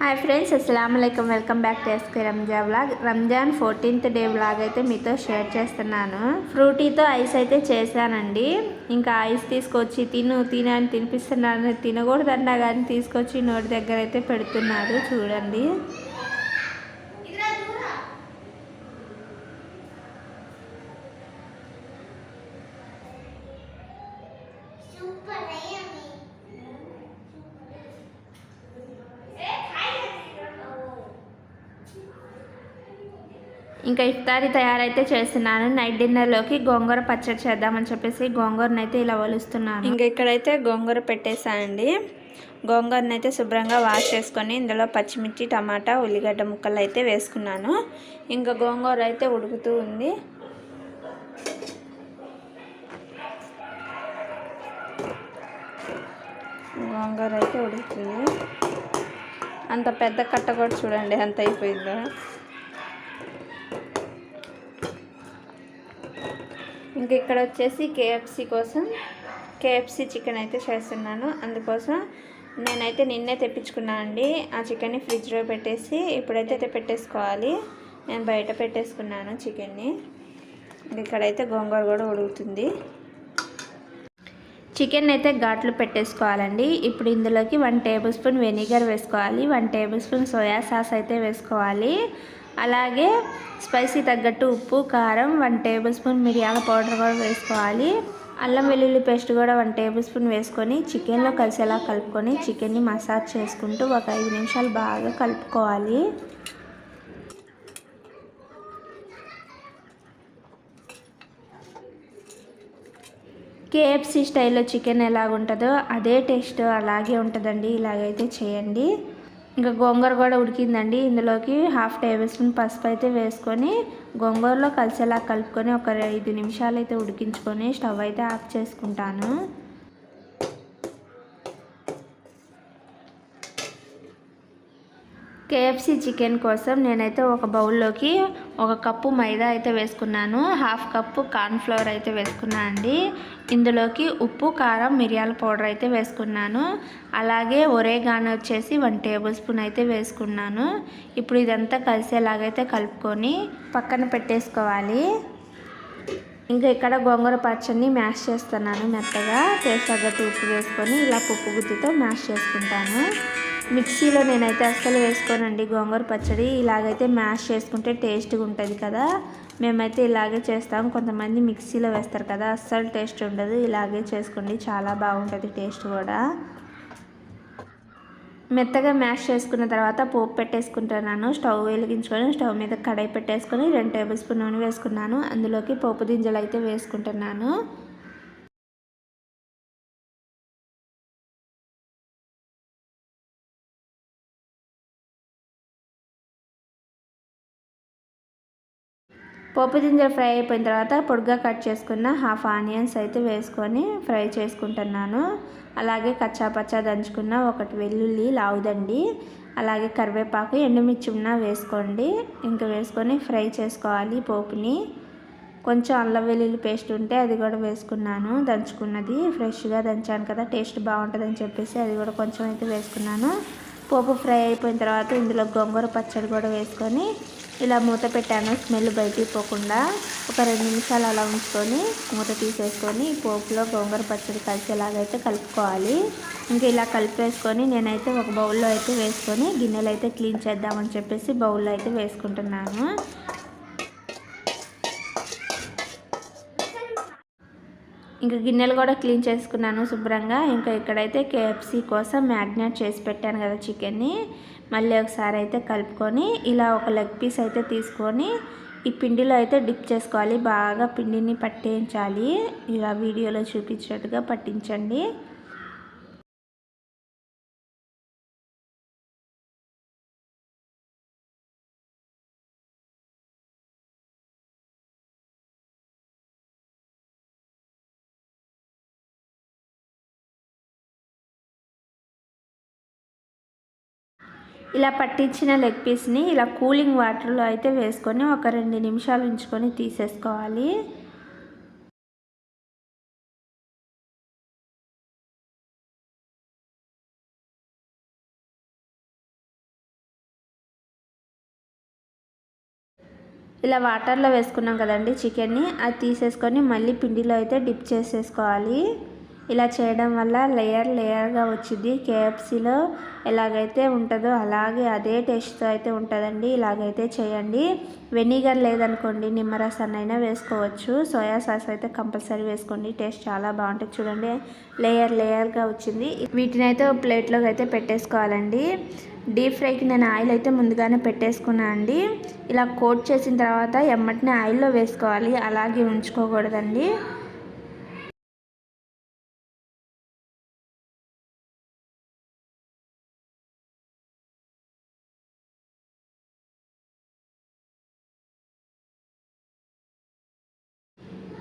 Hi friends అస్సలం welcome back to SK Ranja vlog. Ramzan fourteenth day vlog అయితే మీతో share చేస్తున్నాను. ఫ్రూటీతో ice అయితే చేశానండి. ఇంకా ఐస్ తీసుకొచ్చి తిను తిన అని తినిపిస్తున్నాను. తినకూడదన్నా కానీ తీసుకొచ్చి నోటి దగ్గర అయితే పెడుతున్నారు. చూడండి. ఇంకా ఇఫ్తారీ తయారైతే చేస్తున్నాను. నైట్ డిన్నర్లోకి గోంగూర పచ్చడి చేద్దామని చెప్పేసి గోంగూరనైతే ఇలా వలుస్తున్నాను ఇంకా ఇక్కడైతే గోంగూర పెట్టేశానండి. గోంగూరను అయితే శుభ్రంగా వాష్ చేసుకొని ఇందులో పచ్చిమిర్చి టమాటా ఉల్లిగడ్డ ముక్కలు అయితే వేసుకున్నాను. ఇంకా గోంగూర అయితే ఉడుకుతూ ఉంది. గోంగూర అయితే ఉడుకుతుంది. అంత పెద్ద కట్ట కూడా చూడండి అంత అయిపోయిందో. ఇంక ఇక్కడ వచ్చేసి కేఎఫ్సి కోసం కేఎఫ్సి చికెన్ అయితే చేస్తున్నాను. అందుకోసం నేనైతే నిన్నే తెప్పించుకున్నాను అండి. ఆ చికెన్ని ఫ్రిడ్జ్లో పెట్టేసి ఇప్పుడైతే పెట్టేసుకోవాలి. నేను బయట పెట్టేసుకున్నాను చికెన్ని. ఇక్కడైతే గోంగూర కూడా ఉడుగుతుంది చికెన్ అయితే ఘాట్లు పెట్టేసుకోవాలండి. ఇప్పుడు ఇందులోకి వన్ టేబుల్ స్పూన్ వెనిగర్ వేసుకోవాలి. One tablespoon soya sauce అయితే వేసుకోవాలి. అలాగే స్పైసీ తగ్గట్టు ఉప్పు కారం వన్ టేబుల్ స్పూన్ మిరియాల పౌడర్ కూడా వేసుకోవాలి. అల్లం వెల్లుల్లి పేస్ట్ కూడా వన్ టేబుల్ స్పూన్ వేసుకొని చికెన్లో కలిసేలా కలుపుకొని చికెన్ని మసాజ్ చేసుకుంటూ ఒక ఐదు నిమిషాలు బాగా కలుపుకోవాలి. కేఎఫ్సి స్టైల్లో చికెన్ ఎలాగుంటుందో అదే టేస్ట్ అలాగే ఉంటుందండి. ఇలాగైతే చేయండి. ఇంకా గోంగూర కూడా ఉడికిందండి. ఇందులోకి హాఫ్ టేబుల్ స్పూన్ పసుపు అయితే వేసుకొని గోంగూరలో కలిసేలా కలుపుకొని ఒక ఐదు నిమిషాలు అయితే ఉడికించుకొని స్టవ్ అయితే ఆఫ్ చేసుకుంటాను. కేఎఫ్సి చికెన్ కోసం నేనైతే ఒక బౌల్లోకి ఒక కప్పు మైదా అయితే వేసుకున్నాను. హాఫ్ కప్పు కార్న్ఫ్లవర్ అయితే వేసుకున్నాను అండి. ఇందులోకి ఉప్పు కారం మిరియాల పౌడర్ అయితే వేసుకున్నాను. అలాగే ఒరేగాను వచ్చేసి వన్ టేబుల్ స్పూన్ అయితే వేసుకున్నాను. ఇప్పుడు ఇదంతా కలిసేలాగైతే కలుపుకొని పక్కన పెట్టేసుకోవాలి. ఇంకా ఇక్కడ గోంగూర పచ్చడిని మ్యాష్ చేస్తున్నాను మెత్తగా. టేస్ట్ తగ్గట్టు ఉప్పు వేసుకొని ఇలా పప్పు గుత్తితో మ్యాష్ చేసుకుంటాను. మిక్సీలో నేనైతే అస్సలు వేసుకోనండి గోంగూర పచ్చడి. ఇలాగైతే మ్యాష్ చేసుకుంటే టేస్ట్గా ఉంటుంది కదా. మేమైతే ఇలాగే చేస్తాం. కొంతమంది మిక్సీలో వేస్తారు కదా అస్సలు టేస్ట్ ఉండదు. ఇలాగే చేసుకోండి చాలా బాగుంటుంది టేస్ట్ కూడా. మెత్తగా మ్యాష్ చేసుకున్న తర్వాత పోపు పెట్టేసుకుంటున్నాను. స్టవ్ వెలిగించుకొని స్టవ్ మీద కడాయి పెట్టేసుకొని రెండు టేబుల్ స్పూన్ నూనె వేసుకున్నాను. అందులోకి పోపు దింజలు అయితే వేసుకుంటున్నాను. పోపు గింజలు ఫ్రై అయిపోయిన తర్వాత పొడిగా కట్ చేసుకున్న హాఫ్ ఆనియన్స్ అయితే వేసుకొని ఫ్రై చేసుకుంటున్నాను. అలాగే కచ్చాపచ్చా దంచుకున్న ఒకటి వెల్లుల్లి లావుదండి. అలాగే కరివేపాకు ఎండుమిర్చి ఉన్న వేసుకోండి. ఇంకా వేసుకొని ఫ్రై చేసుకోవాలి పోపుని. కొంచెం అల్లం వెల్లుల్లి పేస్ట్ ఉంటే అది కూడా వేసుకున్నాను. దంచుకున్నది ఫ్రెష్గా దంచాను కదా టేస్ట్ బాగుంటుందని చెప్పేసి అది కూడా కొంచెం అయితే వేసుకున్నాను. పోపు ఫ్రై అయిపోయిన తర్వాత ఇందులో గోంగూర పచ్చడి కూడా వేసుకొని ఇలా మూత పెట్టాను. స్మెల్ బయటికి పోకుండా ఒక రెండు నిమిషాలు అలా ఉంచుకొని మూత తీసేసుకొని పోపులో గోంగూర పచ్చడి కలిసేలాగైతే కలుపుకోవాలి. ఇంకా ఇలా కలిపేసుకొని నేనైతే ఒక బౌల్లో అయితే వేసుకొని గిన్నెలు అయితే క్లీన్ చేద్దామని చెప్పేసి బౌల్లో అయితే వేసుకుంటున్నాను. ఇంకా గిన్నెలు కూడా క్లీన్ చేసుకున్నాను శుభ్రంగా. ఇంకా ఇక్కడైతే కేఎఫ్సి కోసం మ్యాగ్నేట్ చేసి పెట్టాను కదా చికెన్ని. మళ్ళీ ఒకసారి అయితే కలుపుకొని ఇలా ఒక లెగ్ పీస్ అయితే తీసుకొని ఈ పిండిలో అయితే డిప్ చేసుకోవాలి. బాగా పిండిని పట్టించాలి ఇలా వీడియోలో చూపించినట్టుగా పట్టించండి. ఇలా పట్టించిన లెగ్ పీస్ని ఇలా కూలింగ్ వాటర్లో అయితే వేసుకొని ఒక రెండు నిమిషాలు ఉంచుకొని తీసేసుకోవాలి. ఇలా వాటర్లో వేసుకున్నాం కదండి చికెన్ని అది తీసేసుకొని మళ్ళీ పిండిలో అయితే డిప్ చేసేసుకోవాలి. ఇలా చేయడం వల్ల లేయర్ లేయర్గా వచ్చింది కేఎఫ్సీలో ఎలాగైతే ఉంటుందో అలాగే అదే టేస్ట్తో అయితే ఉంటుందండి. ఇలాగైతే చేయండి. వెనిగర్ లేదనుకోండి నిమ్మరసాన్ని అయినా వేసుకోవచ్చు. సోయా సాస్ అయితే కంపల్సరీ వేసుకోండి. టేస్ట్ చాలా బాగుంటుంది. చూడండి లేయర్ లేయర్గా వచ్చింది. వీటిని అయితే ప్లేట్లోకి అయితే పెట్టేసుకోవాలండి. డీప్ ఫ్రైకి నేను ఆయిల్ అయితే ముందుగానే పెట్టేసుకున్నాను అండి. ఇలా కోట్ చేసిన తర్వాత ఎమ్మటిని ఆయిల్లో వేసుకోవాలి. అలాగే ఉంచుకోకూడదండి.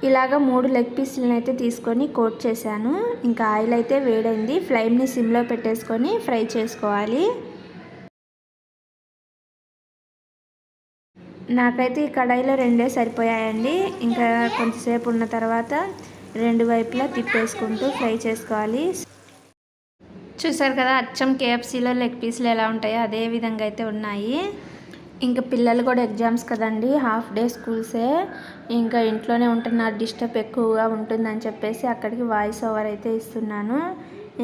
ఇలాగ మూడు లెగ్ పీసులను అయితే తీసుకొని కోట్ చేశాను. ఇంకా ఆయిల్ అయితే వేడైంది. ఫ్లేమ్ని సిమ్లో పెట్టేసుకొని ఫ్రై చేసుకోవాలి. నాకైతే ఈ కడాయిలో రెండే సరిపోయాయండి. ఇంకా కొంతసేపు ఉన్న తర్వాత రెండు వైపులా తిప్పేసుకుంటూ ఫ్రై చేసుకోవాలి. చూసారు కదా అచ్చం కేఎఫ్సీలో లెగ్ పీసులు ఎలా ఉంటాయో అదే విధంగా అయితే ఉన్నాయి. ఇంకా పిల్లలు కూడా ఎగ్జామ్స్ కదండి హాఫ్ డే స్కూల్సే. ఇంకా ఇంట్లోనే ఉంటున్నారు డిస్టర్బ్ ఎక్కువగా ఉంటుందని చెప్పేసి అక్కడికి వాయిస్ ఓవర్ అయితే ఇస్తున్నాను.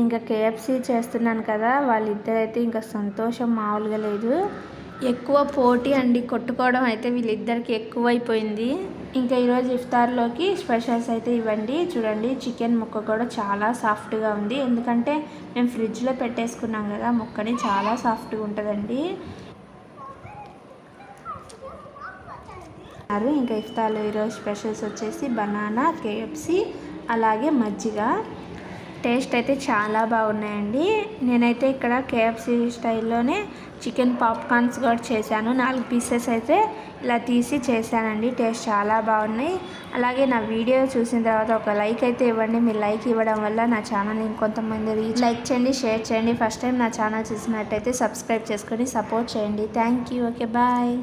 ఇంకా కేఎఫ్సీ చేస్తున్నాను కదా వాళ్ళిద్దరైతే ఇంకా సంతోషం మామూలుగా లేదు. ఎక్కువ పోటీ అండి కొట్టుకోవడం అయితే వీళ్ళిద్దరికి ఎక్కువైపోయింది. ఇంకా ఈరోజు ఇఫ్తార్లోకి స్పెషల్స్ అయితే ఇవ్వండి. చూడండి చికెన్ ముక్క కూడా చాలా సాఫ్ట్గా ఉంది. ఎందుకంటే మేము ఫ్రిడ్జ్లో పెట్టేసుకున్నాం కదా ముక్కని చాలా సాఫ్ట్గా ఉంటుందండి. ఇంకా ఇఫ్తార్లో ఈరోజు స్పెషల్స్ వచ్చేసి బనానా కేఎఫ్సి అలాగే మజ్జిగ. టేస్ట్ అయితే చాలా బాగున్నాయండి. నేనైతే ఇక్కడ కేఎఫ్సి స్టైల్లోనే చికెన్ పాప్కార్న్స్ కూడా చేశాను. నాలుగు పీసెస్ అయితే ఇలా తీసి చేశానండి. టేస్ట్ చాలా బాగున్నాయి. అలాగే నా వీడియో చూసిన తర్వాత ఒక లైక్ అయితే ఇవ్వండి. మీరు లైక్ ఇవ్వడం వల్ల నా ఛానల్ ఇంకొంతమంది లైక్ చేయండి షేర్ చేయండి. ఫస్ట్ టైం నా ఛానల్ చూసినట్టయితే సబ్స్క్రైబ్ చేసుకొని సపోర్ట్ చేయండి. Thank you. Okay bye.